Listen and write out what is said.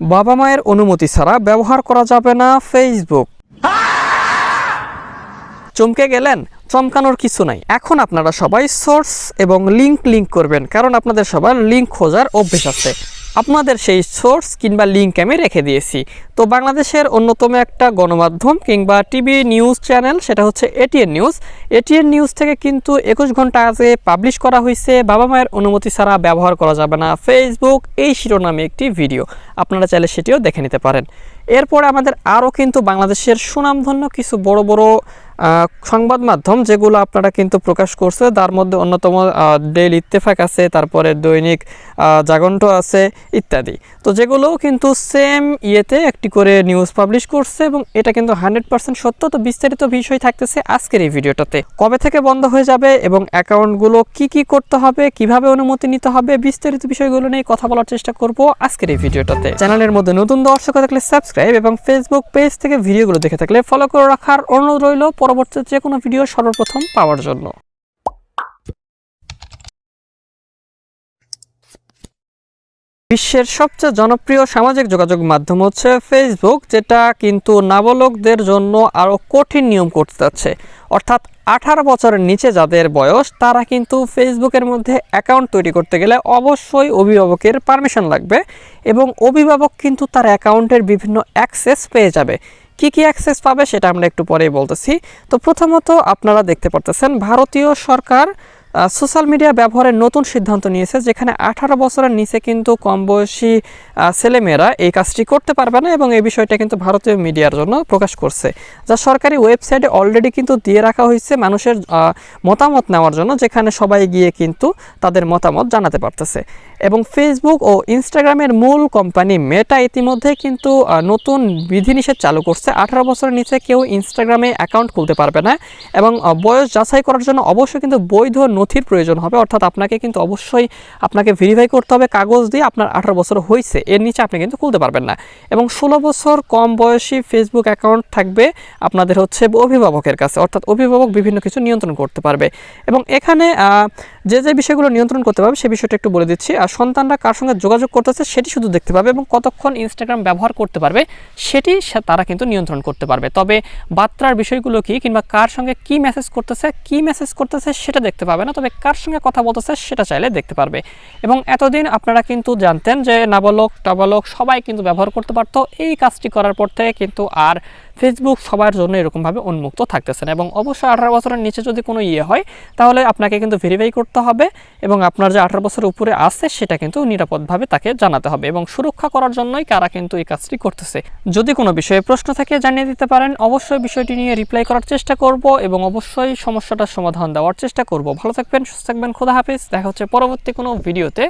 বাবা মায়ের অনুমতি ছাড়া ব্যবহার করা যাবে না ফেসবুক চমকে গেলেন, চমকানোর কিছু নাই। এখন আপনারা সবাই সোর্স এবং লিঙ্ক লিঙ্ক করবেন, কারণ আপনাদের সবার লিঙ্ক খোঁজার অভ্যেস আছে। আপনাদের সেই সোর্স কিংবা লিঙ্ক আমি রেখে দিয়েছি। তো বাংলাদেশের অন্যতম একটা গণমাধ্যম কিংবা টিভি নিউজ চ্যানেল সেটা হচ্ছে এটিএন নিউজ এটিএন নিউজ থেকে কিন্তু একুশ ঘণ্টা আগে পাবলিশ করা হয়েছে বাবা মায়ের অনুমতি ছাড়া ব্যবহার করা যাবে না। ফেসবুক এই শিরোনামে একটি ভিডিও আপনারা চাইলে সেটিও দেখে নিতে পারেন। এরপরে আমাদের আরও কিন্তু বাংলাদেশের সুনামধন্য কিছু বড় বড় সংবাদ মাধ্যম যেগুলো আপনারা কিন্তু প্রকাশ করছে, তার মধ্যে অন্যতম ডেইলি ইত্তেফাক আছে, তারপরে দৈনিক জাগন্ত আছে ইত্যাদি। তো যেগুলোও কিন্তু সেম ইয়েতে একটি করে নিউজ পাবলিশ করছে এবং এটা কিন্তু হান্ড্রেড পার্সেন্ট সত্য। তো বিস্তারিত বিষয় থাকতেছে আজকের এই ভিডিওটাতে। কবে থেকে বন্ধ হয়ে যাবে এবং অ্যাকাউন্টগুলো কি কি করতে হবে, কীভাবে অনুমতি নিতে হবে, বিস্তারিত বিষয়গুলো নিয়ে কথা বলার চেষ্টা করব আজকের এই ভিডিওটাতে। চ্যানেলের মধ্যে নতুন দর্শক থাকলে সাবস্ক্রাইব এবং ফেসবুক পেজ থেকে ভিডিওগুলো দেখে থাকলে ফলো করে রাখার অনুরোধ রইল। পরবর্তী যে কোনো ভিডিও সর্বপ্রথম পাওয়ার জন্য। বিশ্বের সবচেয়ে জনপ্রিয় সামাজিক যোগাযোগ মাধ্যম হচ্ছে ফেসবুক যেটা কিন্তু নাবালকদের জন্য আরও কঠিন নিয়ম করতে যাচ্ছে। অর্থাৎ আঠারো বছরের নিচে যাদের বয়স, তারা কিন্তু ফেসবুকের মধ্যে অ্যাকাউন্ট তৈরি করতে গেলে অবশ্যই অভিভাবকের পারমিশন লাগবে এবং অভিভাবক কিন্তু তার অ্যাকাউন্টের বিভিন্ন অ্যাক্সেস পেয়ে যাবে। কি কি অ্যাক্সেস পাবে সেটা আমরা একটু পরেই বলতেছি। তো প্রথমত আপনারা দেখতে পারতেছেন, ভারতীয় সরকার সোশ্যাল মিডিয়া ব্যবহারের নতুন সিদ্ধান্ত নিয়েছে, যেখানে আঠারো বছরের নিচে কিন্তু কম বয়সী ছেলেমেয়েরা এই কাজটি করতে পারবে না এবং এই বিষয়টা কিন্তু ভারতীয় মিডিয়ার জন্য প্রকাশ করছে। যা সরকারি ওয়েবসাইটে অলরেডি কিন্তু দিয়ে রাখা হয়েছে মানুষের মতামত নেওয়ার জন্য, যেখানে সবাই গিয়ে কিন্তু তাদের মতামত জানাতে পারতেছে। এবং ফেসবুক ও ইনস্টাগ্রামের মূল কোম্পানি মেটা ইতিমধ্যে কিন্তু নতুন বিধিনিষেধ চালু করছে। আঠারো বছরের নিচে কেউ ইনস্টাগ্রামে অ্যাকাউন্ট খুলতে পারবে না এবং বয়স যাচাই করার জন্য অবশ্যই কিন্তু বৈধ নথির প্রয়োজন হবে, অর্থাৎ আপনাকে কিন্তু অবশ্যই আপনাকে ভেরিফাই করতে হবে কাগজ দিয়ে আপনার আঠারো বছর হয়েছে, এর নিচে আপনি কিন্তু খুলতে পারবেন না। এবং ষোলো বছর কম বয়সী ফেসবুক অ্যাকাউন্ট থাকবে আপনাদের হচ্ছে অভিভাবকের কাছে, অর্থাৎ অভিভাবক বিভিন্ন কিছু নিয়ন্ত্রণ করতে পারবে। এবং এখানে যে যে বিষয়গুলো নিয়ন্ত্রণ করতে পারবে সে বিষয়টা একটু বলে দিচ্ছি। আর সন্তানরা কার সঙ্গে যোগাযোগ করতেছে সেটি শুধু দেখতে পাবে এবং কতক্ষণ ইনস্টাগ্রাম ব্যবহার করতে পারবে সেটি তারা কিন্তু নিয়ন্ত্রণ করতে পারবে। তবে বার্তার বিষয়গুলো কি কিংবা কার সঙ্গে কি মেসেজ করতেছে, কি মেসেজ করতেছে সেটা দেখতে পাবে না। তবে কার সঙ্গে কথা বলতেছে সেটা চাইলে দেখতে পারবে। এবং এতদিন আপনারা কিন্তু জানতেন যে নাবালক, টাবালক সবাই কিন্তু ব্যবহার করতে পারতো। এই কাজটি করার পর থেকে কিন্তু আর ফেসবুক সবার জন্য এরকমভাবে উন্মুক্ত থাকতেছে না। এবং অবশ্যই আঠারো বছরের নিচে যদি কোনো ইয়ে হয়, তাহলে আপনাকে কিন্তু ভেরিফাই করতে হবে এবং আপনার যে আঠারো বছরের উপরে আছে, সেটা কিন্তু নিরাপদভাবে তাকে জানাতে হবে এবং সুরক্ষা করার জন্যই কারা কিন্তু এই কাজটি করতেছে। যদি কোনো বিষয়ে প্রশ্ন থাকে, জানিয়ে দিতে পারেন। অবশ্যই বিষয়টি নিয়ে রিপ্লাই করার চেষ্টা করব এবং অবশ্যই সমস্যাটার সমাধান দেওয়ার চেষ্টা করব। ভালো থাকবেন, সুস্থ থাকবেন, খোদা হাফিজ। দেখা হচ্ছে পরবর্তী কোনো ভিডিওতে